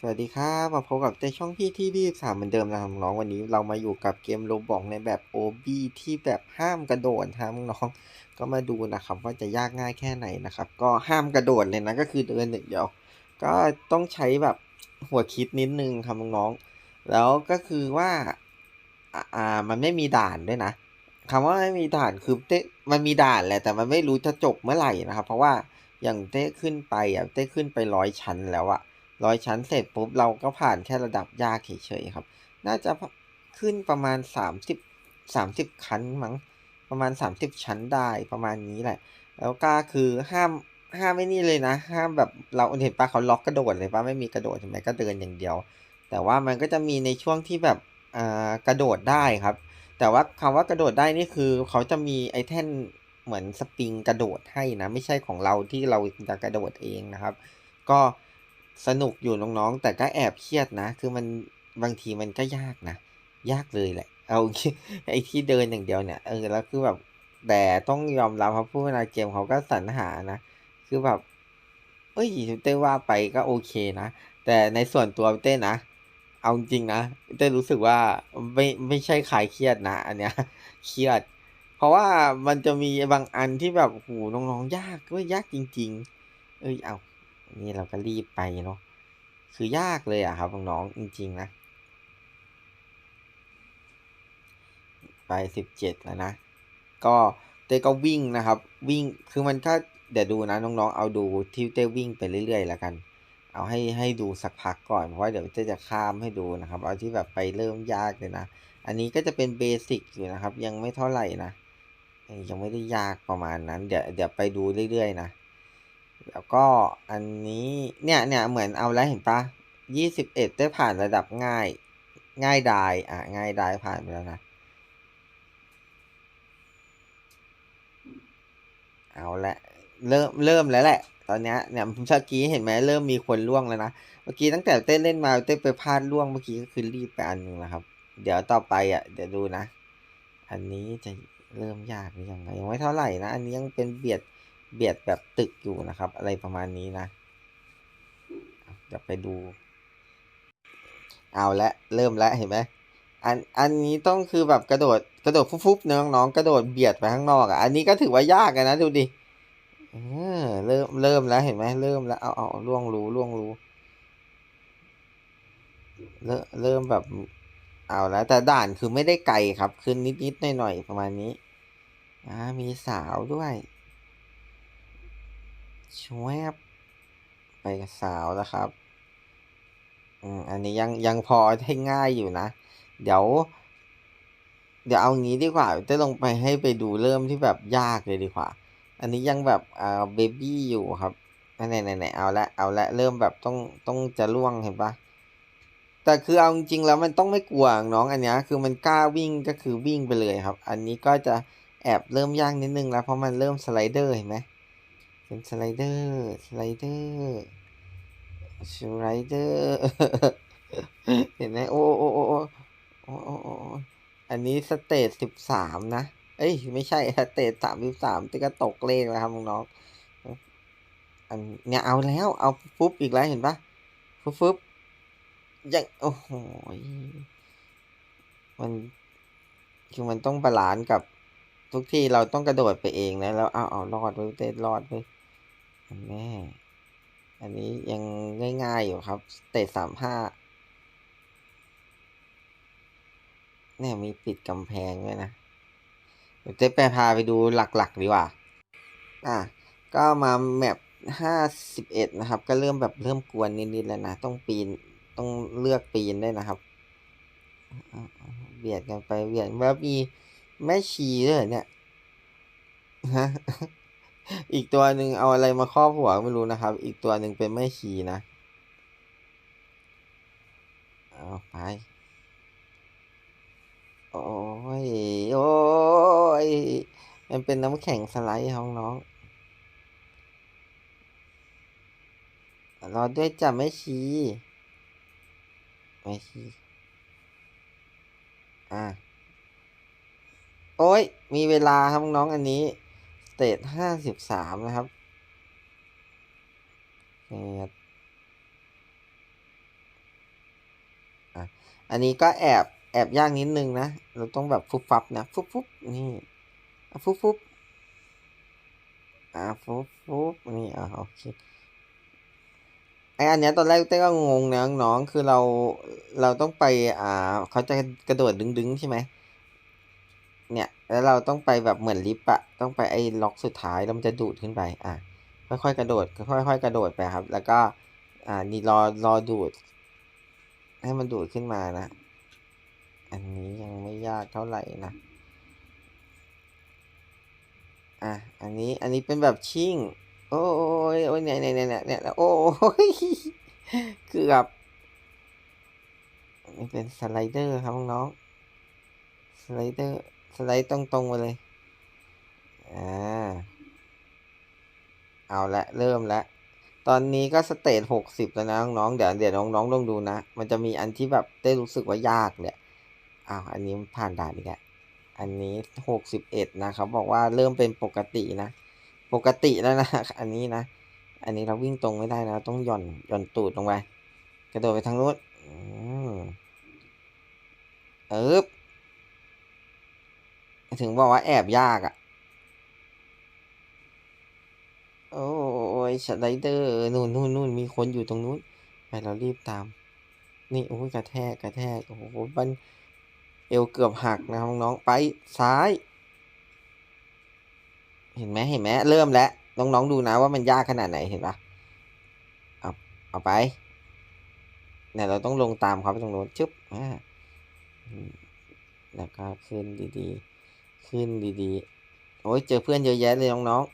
สวัสดีครับ มาพบกับในช่องพี่ที่พี่สามเหมือนเดิมนะครับน้องวันนี้เรามาอยู่กับเกมโรบอกในแบบ OB ที่แบบห้ามกระโดดครับน้อง ก็มาดูนะครับว่าจะยากง่ายแค่ไหนนะครับ ก็ห้ามกระโดดเลยนะก็คือเดินหนึ่งเดียว ก็ต้องใช้แบบหัวคิดนิดนึงครับน้องแล้วก็คือว่าอ่ามันไม่มีด่านด้วยนะคำว่าไม่มีด่านคือเต้มันมีด่านแหละแต่มันไม่รู้จะจบเมื่อไหร่นะครับ เพราะว่าอย่างเต้ขึ้นไปอะเต้ขึ้นไปร้อยชั้นแล้วอะ ร้อยชั้นเสร็จปุ๊บเราก็ผ่านแค่ระดับยากเฉยๆครับ น่าจะขึ้นประมาณสามสิบสามสิบชั้นมั้งประมาณสามสิบชั้นได้ประมาณนี้แหละ แล้วก็คือห้ามห้ามไม่นี่เลยนะ ห้ามแบบเราเห็นปะเขาล็อกกระโดดเลยปะไม่มีกระโดดใช่ไหมก็เดินอย่างเดียว แต่ว่ามันก็จะมีในช่วงที่แบบอ่ากระโดดได้ครับ แต่ว่าคำว่ากระโดดได้นี่คือ เขาจะมีไอ้แท่นเหมือนสปริงกระโดดให้นะ ไม่ใช่ของเราที่เราจะกระโดดเองนะครับ ก็ สนุกอยู่น้องๆ แต่ก็แอบเครียดนะ คือมันบางทีมันก็ยากนะ ยากเลยแหละ เอาไอ้ที่เดินอย่างเดียวเนี่ยเออแล้วคือแบบแต่ต้องยอมรับครับผู้พัฒนาเกมเขาก็สรรหานะ คือแบบ เอ้ยเต้ว่าไปก็โอเคนะ แต่ในส่วนตัวเต้นะ เอาจริงนะเต้รู้สึกว่าไม่ไม่ใช่ขายเครียดนะ อันเนี้ยเครียด เพราะว่ามันจะมีบางอันที่แบบโอ้โหน้องๆยากก็ยากจริง ๆ เอ้ยเอา นี่เราก็รีบไปเนาะ คือยากเลยอะครับน้องๆจริง ๆ นะ ไปสิบเจ็ดแล้วนะ ก็เต้ก็วิ่งนะครับ วิ่ง คือมันก็เดี๋ยวดูนะน้องๆ เอาดูที่เต้วิ่งไปเรื่อยๆแล้วกัน เอาให้ให้ดูสักพักก่อน เพราะว่าเดี๋ยวเต้จะข้ามให้ดูนะครับ เอาที่แบบไปเริ่มยากเลยนะ อันนี้ก็จะเป็นเบสิกอยู่นะครับ ยังไม่เท่าไหร่นะ ยังไม่ได้ยากประมาณนั้น เดี๋ยวเดี๋ยวไปดูเรื่อยๆนะ แล้วก็อันนี้เนี่ยเนี่ยเหมือนเอาแล้วเห็นปะยี่สิบเอ็ดได้ผ่านระดับง่าย ง่ายดายอะง่ายดายผ่านไปแล้วนะเอาละเริ่มเริ่มแล้วแหละ ตอนนี้เนี่ยเมื่อกี้เห็นไหมเริ่มมีคนล่วงแล้วนะเมื่อกี้ตั้งแต่เต้นเล่นมาเต้นไปพลาดล่วงเมื่อกี้ก็คือรีบไปอันหนึ่งแล้วครับ เดี๋ยวต่อไปอะเดี๋ยวดูนะ อันนี้จะเริ่มยากหรือยังไงยังไม่เท่าไหร่นะ อันนี้ยังเป็นเบียด เบียดแบบตึกอยู่นะครับ อะไรประมาณนี้นะเดี๋ยวไปดู เอาละเริ่มแล้วเห็นไหมอันอันนี้ต้องคือแบบกระโดดกระโดดฟุบๆเน้องน้องกระโดดเบียดไปข้างนอกอะอันนี้ก็ถือว่ายากนะดูดิเออเริ่มเริ่มแล้วเห็นไหมเริ่มแล้วเอาเอาล่วงรู้ล่วงรู้เริ่มเริ่มแบบเอาแล้วแต่ด่านคือไม่ได้ไกลครับคือนิดๆหน่อยๆประมาณนี้อ่ามีสาวด้วย ช่วยไปสาวแล้วครับ อืม อันนี้ยังยังพอให้ง่ายอยู่นะ เดี๋ยว เดี๋ยวเอางี้ดีกว่าจะลงไปให้ไปดูเริ่มที่แบบยากเลยดีกว่า อันนี้ยังแบบอ่าเบบี้อยู่ครับไหนไหนไหนเอาละเอาละเริ่มแบบต้องต้องจะล่วงเห็นปะแต่คือเอาจริงแล้วมันต้องไม่กลัวน้องอันนี้คือมันกล้าวิ่งก็คือวิ่งไปเลยครับ อันนี้ก็จะแอบเริ่มยากนิดนึงแล้วเพราะมันเริ่มสไลเดอร์เห็นไหม เป็นสไลเดอร์ สไลเดอร์ สไลเดอร์ เห็นไหมโอ้โอ้โอ้โอ้โอ้โอ้อันนี้สเตจสิบสามนะ เอ้ย ไม่ใช่สเตจสามสิบสามที่ก็ตกเลขแล้วครับน้องอันเนี่ยเอาแล้ว เอาปุ๊บอีกแล้วเห็นปะปุ๊บปุ๊บยังโอ้โหมันคือมันต้องบาลานซ์กับทุกที่เราต้องกระโดดไปเองนะแล้วเอาเอารอดไปเต้นรอดไป แม่อันนี้ยังง่ายๆอยู่ครับเตจสามห้าเนี่ยมีปิดกำแพงด้วยนะเดี๋ยวเจ๊ไปพาไปดูหลักๆดีกว่า อะ ก็มาแมปห้าสิบเอ็ดนะครับ ก็เริ่มแบบเริ่มกวนนิดๆแล้วนะ ต้องปีน ต้องเลือกปีนได้นะครับ เบียดกันไปเบียดแล้วมีแม่ชีด้วยเนี่ย ฮะ อีกตัวหนึ่งเอาอะไรมาครอบหัวไม่รู้นะครับ อีกตัวหนึ่งเป็นแม่ชีนะเอาไป โอ้ย โอ้ย มันเป็นน้ำแข็งสไลด์ของน้องรอด้วยจ้ะแม่ชีแม่ชีอะ โอ้ย มีเวลาครับน้องอันนี้ เตจห้าสิบสามนะครับอะอันนี้ก็แอบแอบยากนิดนึงนะ เราต้องแบบฟุบฟับนะ ฟุบฟุบนี่ฟุบฟุบอะฟุบฟุบนี่อะโอเคไออันเนี้ยตอนแรกเต้ก็งงนะน้องคือเราเราต้องไปอ่าเขาจะกระโดดดึงๆใช่ไหม เนี่ย แล้วเราต้องไปแบบเหมือนลิฟต์อะต้องไปไอ้ล็อกสุดท้ายแล้วมันจะดูดขึ้นไป อะ ค่อยๆกระโดด ค่อยๆกระโดดไปครับ แล้วก็ อ่า นี่รอ รอดูด ให้มันดูดขึ้นมานะ อันนี้ยังไม่ยากเท่าไหร่นะ อะ อันนี้ อันนี้เป็นแบบชิ่ง โอ้ยโอ้ยเนี่ยเนี่ยเนี่ยเนี่ยโอ้ยเกือบนี่เป็นสไลเดอร์ครับน้องๆสไลเดอร์ สไลด์ตรงๆมาเลย อ่า เอาละเริ่มล้วตอนนี้ก็สเตจหกสิบแล้วนะน้องๆเดี๋ยวเดี๋ยวน้องๆลองดูนะ มันจะมีอันที่แบบได้รู้สึกว่ายากเนี่ย อ้าว อันนี้ผ่านด่านอีกแล้วอันนี้หกสิบเอ็ดนะเขาบอกว่าเริ่มเป็นปกตินะ ปกติแล้วนะ อันนี้นะ อันนี้เราวิ่งตรงไม่ได้นะ ต้องหย่อนหย่อนตูดลงไป กระโดดไปทางนู้นอืมเอิบ ถึงบอกว่าแอบยากอะ่ะ โอ้ยสไลเดอร์นู่นนู่นนู่นมีคนอยู่ตรงนู้น ไปเรารีบตาม นี่โอ้ยกระแทกกระแทก โอ้โหบันเอวเกือบหักนะน้องๆไปซ้าย เห็นไหมเห็นไหมเริ่มแล้วน้องๆดูนะว่ามันยากขนาดไหนเห็นปะเอาเอาไปเนี่ยเราต้องลงตามเขาไปตรงโน้นชึบอ่าแล้วก็ขึ้นดีๆ ขึ้นดีๆ โอ้ยเจอเพื่อนเยอะแยะเลยน้อง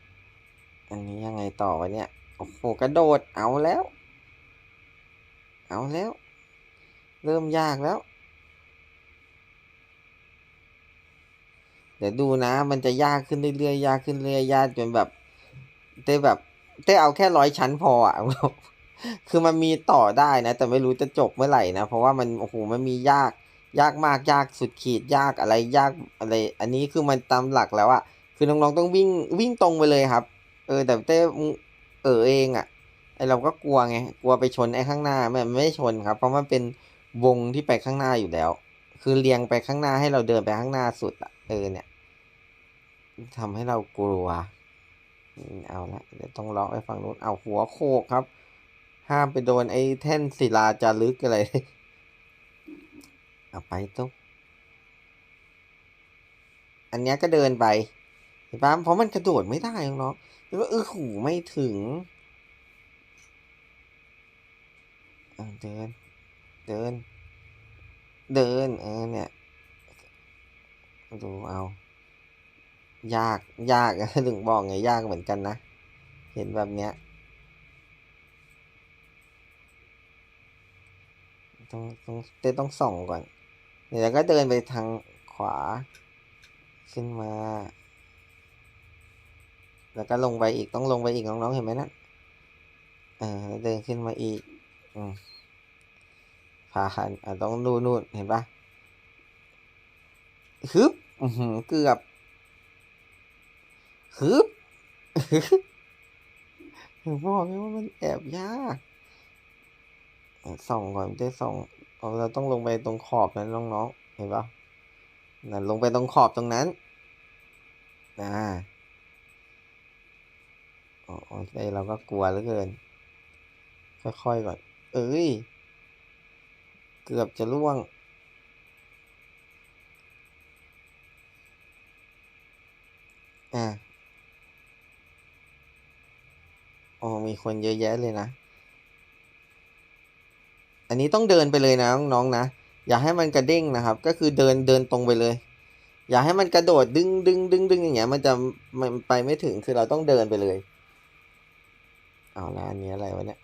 ๆ อันนี้ยังไงต่อวะเนี่ย โอ้โหกระโดด เอาแล้ว เอาแล้ว เริ่มยากแล้ว เดี๋ยวดูนะ มันจะยากขึ้นเรื่อยๆ ยากขึ้นเรื่อยๆ ยากจนแบบเต้แบบเต้เอาแค่ร้อยชั้นพออะคือมันมีต่อได้นะ แต่ไม่รู้จะจบเมื่อไหร่นะ เพราะว่ามัน โอ้โห มันมียาก ยากมากยากสุดขีดยากอะไรยากอะไร อันนี้คือมันตามหลักแล้วอะคือน้องๆต้องวิ่งวิ่งตรงไปเลยครับ เออแต่เต้เออเองอะไอเราก็กลัวไงกลัวไปชนไอข้างหน้ามันไม่ชนครับ เพราะมันเป็นวงที่ไปข้างหน้าอยู่แล้ว คือเรียงไปข้างหน้าให้เราเดินไปข้างหน้าสุดอะเออเนี่ยทำให้เรากลัวเอาละเดี๋ยวต้องล็อกไอ้ฝั่งนู้นเอาหัวโขกครับ ห้ามไปโดนไอ้แท่นศิลาจารึกอะไร เอาไปตุ๊กอันนี้ก็เดินไปเห็นปะเพราะมันกระโดดไม่ได้น้องๆแล้วเออหูไม่ถึงเดิน เดิน เดิน เออเนี่ยดูเอา ยาก ยากถึงบอกไงยากเหมือนกันนะ เห็นแบบเนี้ย ต้องต้องเต้ต้องส่องก่อน เดี๋ยวก็เดินไปทางขวา ขึ้นมา แล้วก็ลงไปอีกต้องลงไปอีกน้องๆเห็นไหมนะเออเดินขึ้นมาอีกอืมผ่านอะต้องดูนู่นเห็นปะฮึบอือหือเกือบฮึบบอกเลยว่ามันแอบยากส่องก่อนได้ส่อง เราต้องลงไปตรงขอบนั้นน้องๆเห็นปะนั่นลงไปตรงขอบตรงนั้นอ่าโอ้ยเราก็กลัวเหลือเกิน ค่อยๆก่อน เอ้ย เกือบจะล่วง อ่าโอ้มีคนเยอะแยะเลยนะ อันนี้ต้องเดินไปเลยนะน้องๆนะ อย่าให้มันกระเด้งนะครับ ก็คือเดินเดินตรงไปเลย อย่าให้มันกระโดดดึงดึงดึงดึงอย่างเงี้ยมันจะมันไปไม่ถึงคือเราต้องเดินไปเลยเอาละอันนี้อะไรวะเนี่ย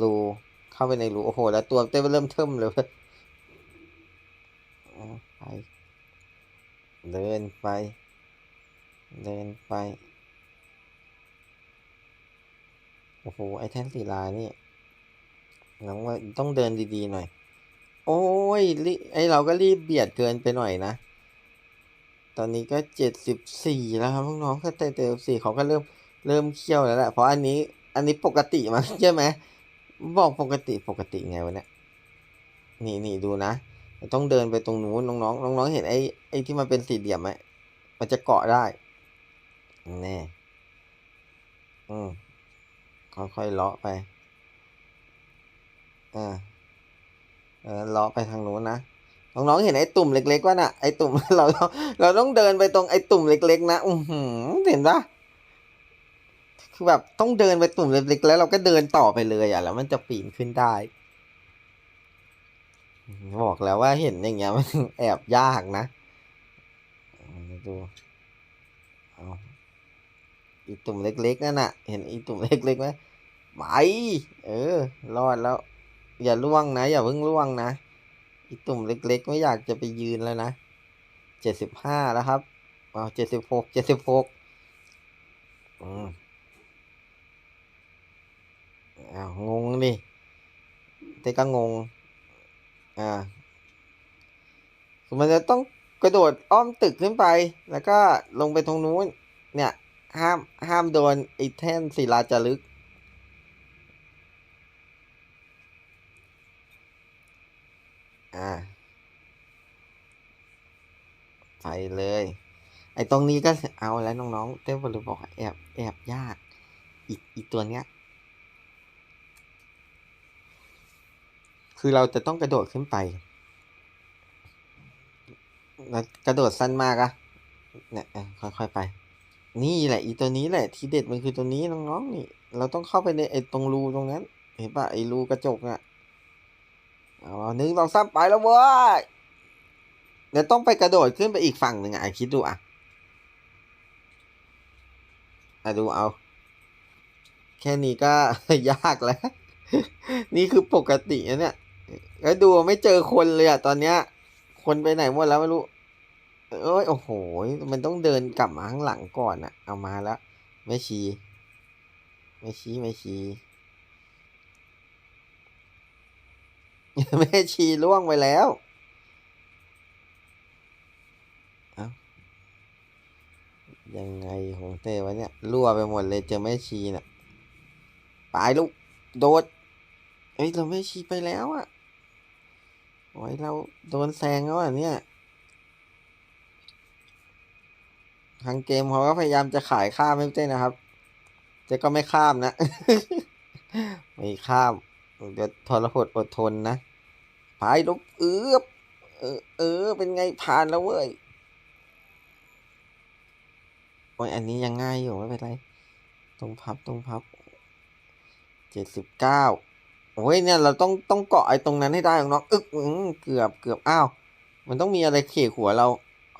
รูเข้าไปในรูโอ้โห แล้วตัวเต้เริ่มเทิมเลยไปเดินไป เดินไป โอ้โห ไอ้แท่นศิลานี่ น้องว่าต้องเดินดีๆหน่อย โอ้ยไอเราก็รีบเบียดเกินไปหน่อยนะ ตอนนี้ก็เจ็ดสิบสี่แล้วครับน้องๆก็เตะเตะสี่เขาก็เริ่มเริ่มเคี่ยวแล้วแหละเพราะอันนี้อันนี้ปกติมั้งใช่ไหมบอกปกติปกติไงวะเนี่ยนี่นี่ดูนะ ต้องเดินไปตรงนู้นน้องๆน้องๆเห็นไอ้ไอ้ที่มันเป็นสี่เหลี่ยมไหมมันจะเกาะได้แน่อืมค่อยๆเลาะไป อ่าเออเลาะไปทางโน้นนะน้องๆเห็นไอ้ตุ่มเล็กๆว่าน่ะไอ้ตุ่มเราเราเราต้องเดินไปตรงไอ้ตุ่มเล็ก ๆ นะอือหือเห็นปะคือแบบต้องเดินไปตุ่มเล็กๆแล้วเราก็เดินต่อไปเลยอะ แล้วมันจะปีนขึ้นได้ บอกแล้วว่าเห็นอย่างเงี้ยมันแอบยากนะเอาดูเอาอีตุ่มเล็กๆนั่นน่ะ เห็นอีตุ่มเล็กๆไหมไปเออรอดแล้ว อย่าล่วงนะ อย่าเพิ่งล่วงนะอีตุ่มเล็ก ๆ ไม่อยากจะไปยืนแล้วนะเจ็ดสิบห้าแล้วครับเอาเจ็ดสิบหกเจ็ดสิบหกอืมอ้าวงงดิเต้ก็งง อ่ามันจะต้องกระโดดอ้อมตึกขึ้นไป แล้วก็ลงไปตรงนู้น เนี่ย ห้ามห้ามโดนไอ้แท่นศิลาจารึก อ่าไปเลย ไอ้ตรงนี้ก็เอาแล้วน้องๆเต้บอลบอกแอบแอบยากอีกอีกตัวเนี้ย คือเราจะต้องกระโดดขึ้นไปแล้วกระโดดสั้นมากอะเนี่ยค่อยๆไป นี่แหละอีตัวนี้แหละ ที่เด็ดมันคือตัวนี้น้องๆนี่ เราต้องเข้าไปในไอ้ตรงรูตรงนั้น เห็นปะไอ้รูกระจกอะ เอาหนึ่งสองสามไปแล้วเว้ยเดี๋ยวต้องไปกระโดดขึ้นไปอีกฝั่งหนึ่งอะคิดดูอะอะดูเอา แค่นี้ก็ยากแล้ว นี่คือปกตินะเนี่ยแล้วดูไม่เจอคนเลยอะตอนเนี้ย คนไปไหนหมดแล้วไม่รู้เอ้ยโอ้โห มันต้องเดินกลับมาข้างหลังก่อนอะ เอามาแล้ว ไม่ชี้ ไม่ชี้ ไม่ชี้ แม่ชีล่วงไปแล้วยังไงของเต้วะเนี่ยรั่วไปหมดเลยเจอแม่ชีน่ะไปลูกโดดเฮ้ยเราแม่ชีไปแล้วอะโอ้ยเราโดนแซงแล้วอะเนี่ยทางเกมเขาก็พยายามจะขายข้ามไม่เต้นะครับแต่ก็ไม่ข้ามนะ ไม่ข้ามเดี๋ยวทรหดอดทนนะ ไปลูกเอือบเออ เออ เป็นไงผ่านแล้วเว้ย โอ้ย อันนี้ยังง่ายอยู่ ไม่เป็นไร ตรงพับ ตรงพับ เจ็ดสิบเก้าโอ้ย เนี่ย เราต้อง ต้องเกาะไอ้ตรงนั้นให้ได้ของน้อง อึกเกือบ เกือบ อ้าว มันต้องมีอะไรเขี่ยหัวเรา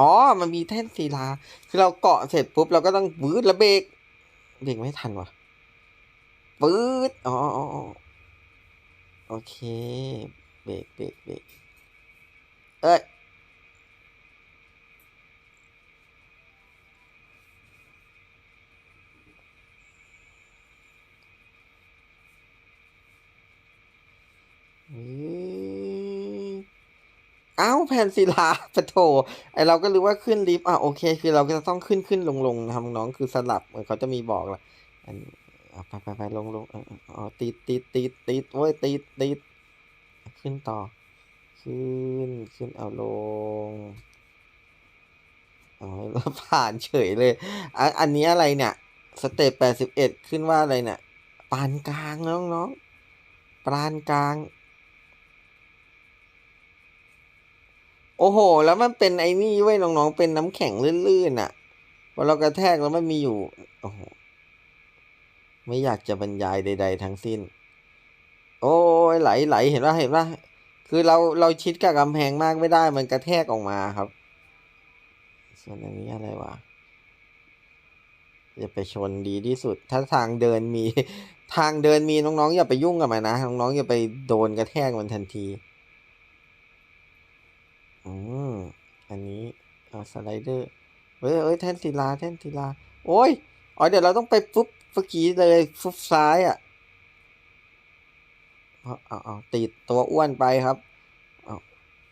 อ๋อ มันมีแท่นศิลา คือเราเกาะเสร็จปุ๊บ เราก็ต้องวืดแล้วเบรก เบรกไม่ทันวะปื๊ด อ๋อ โอเค เบรกเบรกเบรกเอ้ยอ้าวแผ่นศิลาปะโถไอเราก็รู้ว่าขึ้นลิฟต์อะโอเค คือเราก็จะต้องขึ้นขึ้นลงลงนะครับน้องคือสลับเหมือนเขาจะมีบอกแหละอันไปไปไปลงลงอ๋อติดติดติดติดโอ้ยติดติด ขึ้นต่อ ขึ้น ขึ้น เอาลงอ๋อแล้วผ่านเฉยเลยอันนี้อะไรเนี่ย สเตปแปดสิบเอ็ดขึ้นว่าอะไรเนี่ย ปานกลางน้องน้องปานกลาง โอ้โห แล้วมันเป็นไอ้นี่เว้ยน้องๆ เป็นน้ำแข็งลื่นๆอะพอเรากระแทกแล้วมันมีอยู่ โอ้โห ไม่อยากจะบรรยายใด ๆ ทั้งสิ้น โอ้ยไหลไหลเห็นป่ะเห็นป่ะคือเราเราชิดกับกำแพงมากไม่ได้มันกระแทกออกมาครับ ส่วนอันนี้อะไรวะอย่าไปชนดีที่สุด ถ้าทางเดินมีทางเดินมีน้องๆอย่าไปยุ่งกับมันนะน้องๆอย่าไปโดนกระแทกมันทันทีอืมอันนี้เอาสไลเดอร์เฮ้ยเอ้ยแท่นศิลาแท่นศิลา โอ้ยอ๋อเดี๋ยวเราต้องไปฟุบเมื่อกี้เลยฟุบซ้ายอะ เอาเอาเอาติดตัวอ้วนไปครับเอา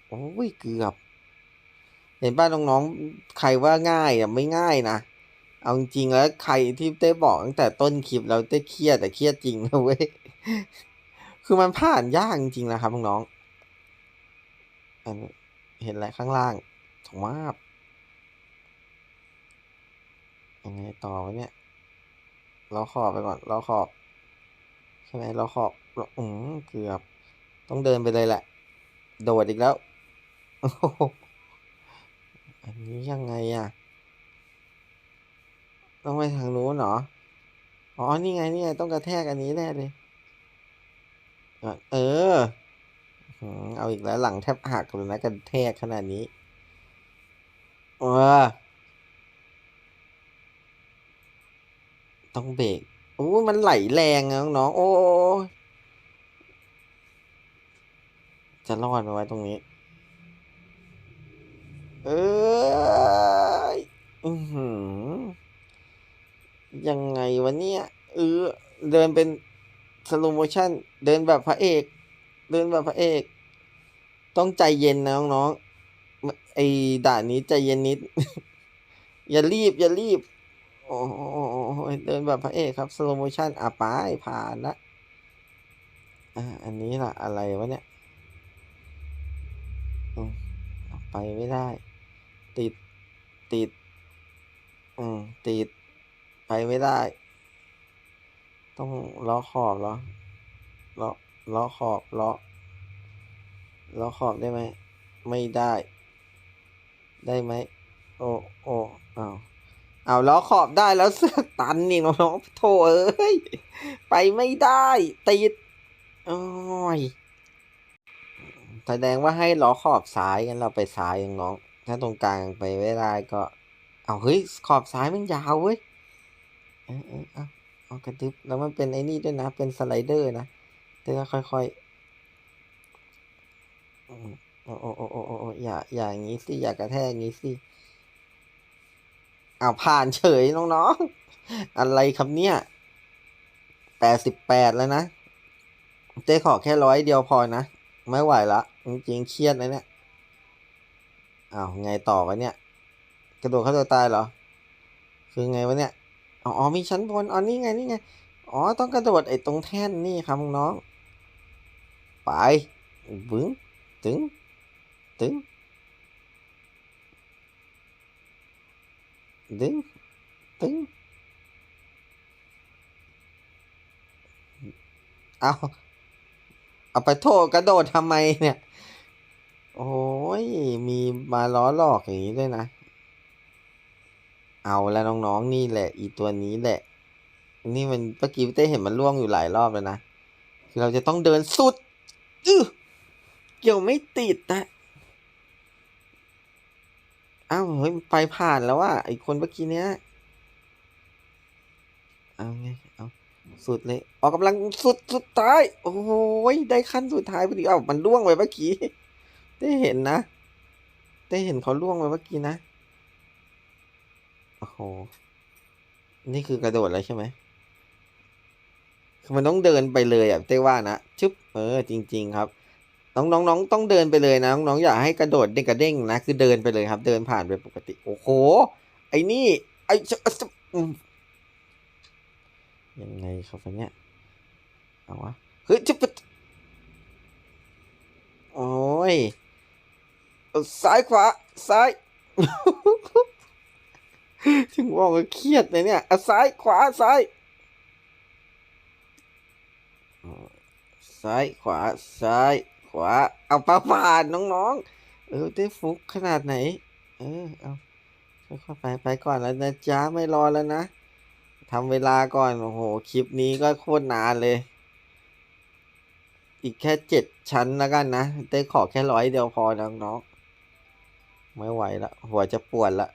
โอ้ยเกือบ เห็นป่ะน้องๆ ใครว่าง่ายอะไม่ง่ายนะ เอาจริงแล้วใครที่เต้บอกตั้งแต่ต้นคลิปเราเต้เครียดแต่เครียดจริงนะเว้ย คือมันผ่านยากจริงๆนะครับน้องๆเห็นอะไรข้างล่างถงมาบยังไงต่อวะเนี่ย เราขอบไปก่อน เราขอบ ใช่ไหมเราขอบ อืมเกือบ ต้องเดินไปเลยแหละ โดดอีกแล้ว อันนี้ยังไงอะ ต้องไปทางนู้นเหรอ อ๋อ นี่ไง นี่ไง ต้องกระแทกอันนี้แน่เลย เออ เอาอีกแล้วหลังแทบหักเลยนะกระแทกขนาดนี้เออต้องเบรกโอ้ยมันไหลแรงอะน้อง โอ้ย จะรอดไหมไว้ตรงนี้ เอยอือหือ ยังไงวะเนี่ยเออเดินเป็นสโลโมชั่น เดินแบบพระเอก เดินแบบพระเอก ต้องใจเย็นนะน้องๆไอ้ด่านนี้ใจเย็นนิด อย่ารีบ อย่ารีบ โอ้เดินแบบพระเอกครับสโลโมชั่นอะไปผ่านละอ่าอันนี้ล่ะ อะไรวะเนี่ย อืมไปไม่ได้ ติด ติด อืม ติด ไปไม่ได้ ต้องล้อขอบเหรอล้อล้อขอบล้อล้อขอบได้ไหม ไม่ได้ ได้ไหม โอ้โอ้เอ้าเอาล้อขอบได้แล้วเสือกตันนี่น้องๆโถเอ้ย ไปไม่ได้ ติด โอ้ย แสดงว่าให้ล้อขอบซ้ายงั้นเราไปซ้ายเองน้อง ถ้าตรงกลางไปไม่ได้ก็ เอาเฮ้ยขอบซ้ายมันยาวเว้ยเออเออเอาเอากระดึบแล้วมันเป็นไอ้นี่ด้วยนะ เป็นสไลเดอร์นะเดี๋ยวค่อยๆอืมโอ้โอ้โอ้โอ้โอ้อย่าอย่าอย่างงี้สิอย่ากระแทกอย่างงี้สิเอาผ่านเฉยน้องๆอะไรครับเนี่ยแปดสิบแปดแล้วนะเต้ขอแค่ร้อยเดียวพอนะ ไม่ไหวละจริงๆเครียดนะเนี่ยอ้าวไงต่อวะเนี่ย กระโดดเข้าตัวตายเหรอ คือไงวะเนี่ยอ๋อมีชั้นบนอ๋อนี่ไงนี่ไงอ๋อต้องกระโดดไอ้ตรงแท่นนี่ครับน้อง ไปบึ้งตึงตึงดึงตึงเอา เอาไปโทษกระโดดทำไมเนี่ย โอ้ย มีมาล้อหลอกอย่างนี้ด้วยนะ เอาแล้วน้องๆ นี่แหละ อีตัวนี้แหละ นี่มันเมื่อกี้พี่เต้เห็นมันล่วงอยู่หลายรอบแล้วนะ คือเราจะต้องเดินสุดอื้อเกี่ยวไม่ติดนะอ้าวเฮ้ยไปผ่านแล้วว่าไอคนเมื่อกี้เนี้ยเอาไง สุดเลยออกกำลังสุดสุดท้าย โอ้ยได้ขั้นสุดท้ายพอดีอ้ามันล่วงไปเมื่อกี้ได้เห็นนะ ได้เห็นเขาล่วงไปเมื่อกี้นะโอ้โหนี่คือกระโดดแล้วใช่ไหมคือมันต้องเดินไปเลยอะเต้ว่านะชึบเออจริง ๆ ครับน้องน้องน้องต้องเดินไปเลยนะน้องๆอย่าให้กระโดดเด้งกระเด้งนะคือเดินไปเลยครับ เดินผ่านไปปกติ โอ้โหไอ้นี่ไอ้จะจะอืม ยังไงครับอันเนี่ยเอาวะเฮ้ยจะปโอ้ยซ้ายขวาซ้ายถึงบอกว่าเครียดเลยเนี่ยอซ้ายขวาซ้ายซ้ายขวาซ้ายขวาเอาปลาผ่านน้องๆ เออได้ฟุกขนาดไหน เออเอาค่อยๆไปไปก่อนแล้วนะจ๊ะไม่รอแล้วนะ ทำเวลาก่อน โอ้โห คลิปนี้ก็โคตรนานเลย อีกแค่เจ็ดชั้นแล้วกันนะ ได้ขอแค่ร้อยเดียวพอน้องๆ ไม่ไหวละ หัวจะปวดละ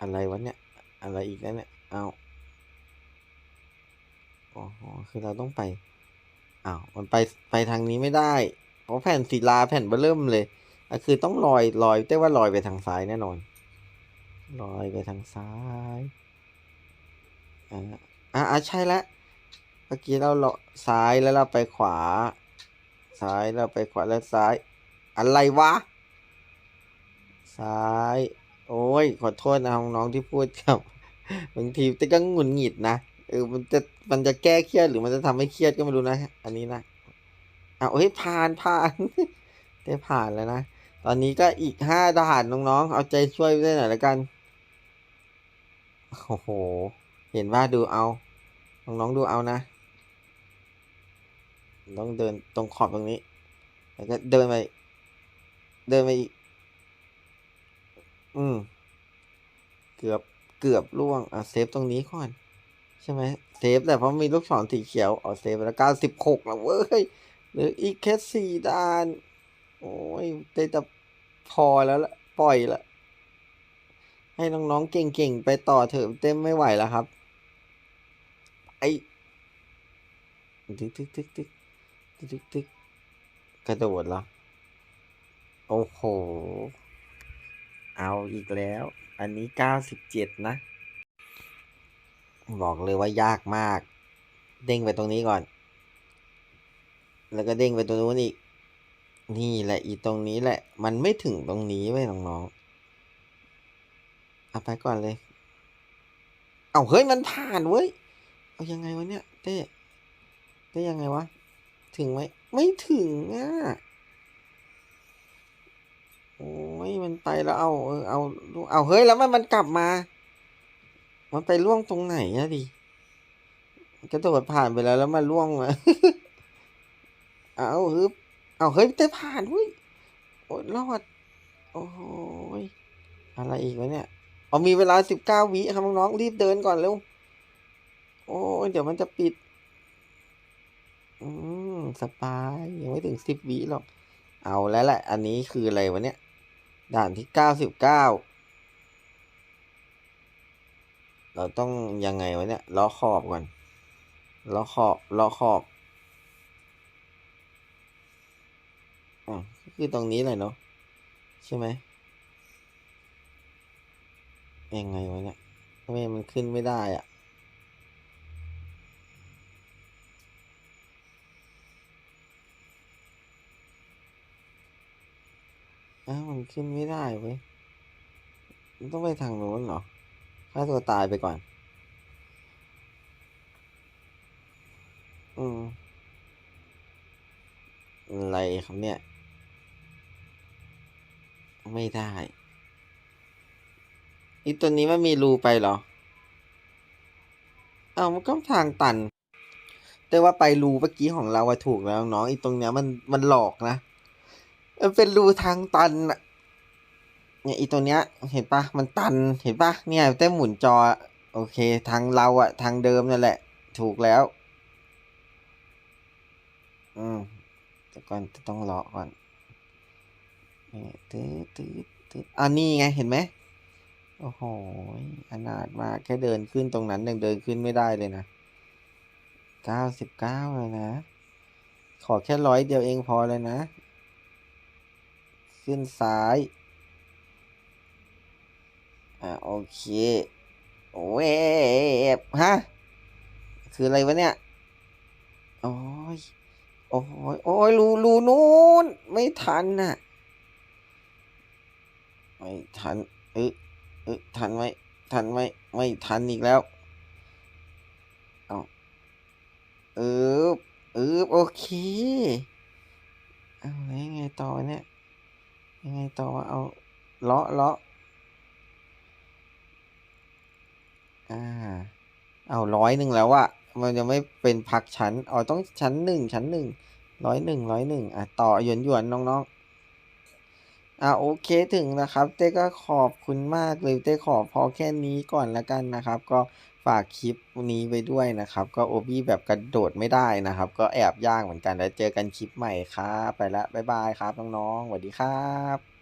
อะไรวะเนี่ย อะไรอีกแล้วเนี่ย เอาโอ้โหคือเราต้องไป อ้าว มันไปไปทางนี้ไม่ได้ เพราะแผ่นศิลาแผ่นเบอร์เริ่มเลยก็คือต้องลอยลอยแต่ว่าลอยไปทางซ้ายแน่นอน ลอยไปทางซ้าย อ่าอ่าใช่แล้วเมื่อกี้เราเลาะซ้ายแล้วเราไปขวา ซ้ายแล้วไปขวาแล้วซ้าย อะไรวะ ซ้าย โอ้ย ขอโทษนะน้องๆที่พูดครับ บางทีแต่ก็หงุดหงิดนะเออมันจะมันจะแก้เครียดหรือมันจะทำให้เครียดก็ไม่รู้นะ อันนี้นะเอาเฮ้ยผ่านผ่านได้ผ่านแล้วนะ ตอนนี้ก็อีกห้าด่านน้องๆ เอาใจช่วยด้วยหน่อยละกัน โอ้โห เห็นว่าดูเอา น้องๆดูเอานะ ต้องเดินตรงขอบตรงนี้ แล้วก็เดินไป เดินไปอีก อืม เกือบ เกือบล่วง อะเซฟตรงนี้ก่อน ใช่ไหม เซฟแต่เพราะมีลูกศรสีเขียวอ๋อเซฟแล้วเก้าสิบหกแล้วเว้ย เหลืออีกแค่สี่ด้าน โอ้ยได้แต่พอแล้วละปล่อยละให้น้องๆเก่งๆ ไปต่อเถอะเต้มไม่ไหวแล้วครับ อ้ตึกตึกตึกตึกตึกตึกตึกกระโดดเหรอ โอ้โห เอาอีกแล้ว อันนี้เก้าสิบเจ็ดนะ บอกเลยว่ายากมาก เด้งไปตรงนี้ก่อน แล้วก็เด้งไปตรงนู้นอีก นี่แหละอีตรงนี้แหละ มันไม่ถึงตรงนี้เว้น้องๆเอาไปก่อนเลย เอาเฮ้ย มันผ่านเว้ย เอายังไงวะเนี่ยเต้เต้ยังไงวะ ถึงไหม ไม่ถึงอะ โอ้ยมันไปแล้วเอาเออเอาเอาเฮ้ยแล้วมันมันกลับมา มันไปล่วงตรงไหนอะดิกระโดดผ่านไปแล้วแล้วมาล่วงมาเอาฮึบเอาเฮ้ยแต่ผ่านเว้ยโอ้ยรอด โอ้ยอะไรอีกวะเนี่ย เอามีเวลาสิบเก้าวิครับน้องๆรีบเดินก่อนเร็ว โอ้ยเดี๋ยวมันจะปิด อืม สปายยังไม่ถึงสิบวิหรอก เอาแล้วแหละ อันนี้คืออะไรวะเนี่ย ด่านที่เก้าสิบเก้า เราต้องยังไงวะเนี่ยล้อขอบก่อนล้อขอบล้อขอบอ๋อคือตรงนี้เลยเนาะใช่ไหมยังไงวะเนี่ยทำไมมันขึ้นไม่ได้อะ อ้าวมันขึ้นไม่ได้เว้ยมันต้องไปทางโน้นเหรอฆ่าตัวตายไปก่อน อืมอะไรครับเนี่ย ไม่ได้อีตัวนี้มันมีรูไปเหรอ เอามันก็ทางตัน แต่ว่าไปรูเมื่อกี้ของเราอะถูกแล้วน้องอีตรงเนี้ยมันมันหลอกนะ มันเป็นรูทางตันอะเนี่ยอีตัวเนี้ย เห็นปะมันตันเห็นปะเนี่ยเต้หมุนจอ โอเค ทางเราอะทางเดิมนั่นแหละ ถูกแล้ว อืมแต่ก่อนจะต้องรอก่อนนี่ตื้อตื้อตื้ออ่านี่ไงเห็นไหมโอ้โหอนาถมากแค่เดินขึ้นตรงนั้นยังเดินขึ้นไม่ได้เลยนะเก้าสิบเก้าเลยนะ ขอแค่ร้อยเดียวเองพอเลยนะ ขึ้นซ้าย อ่าโอเคเวฟฮะ คืออะไรวะเนี่ย โอ้ย โอ้ย โอ้ยรูรูนู้น ไม่ทันน่ะ ไม่ทัน เออเออทันไหมทันไหมไม่ทันอีกแล้ว เอาเออเออโอเค เอาไงต่อเนี่ย ยังไงต่อวะเอาเลาะเลาะอ่า เอาร้อยหนึ่งแล้วอะมันจะไม่เป็นพักชั้นอ๋อต้องชั้นหนึ่งชั้นหนึ่งร้อยหนึ่งร้อยหนึ่งอะต่อหยวนหยวนน้องๆอ่าโอเคถึงนะครับ เต้ก็ขอบคุณมากเลยเต้ขอพอแค่นี้ก่อนละกันนะครับ ก็ ฝากคลิปนี้ไปด้วยนะครับ ก็โอบี้แบบกระโดดไม่ได้นะครับ ก็แอบยากเหมือนกันแล้วเจอกันคลิปใหม่ครับ ไปละบ๊ายบายครับน้องๆสวัสดีครับ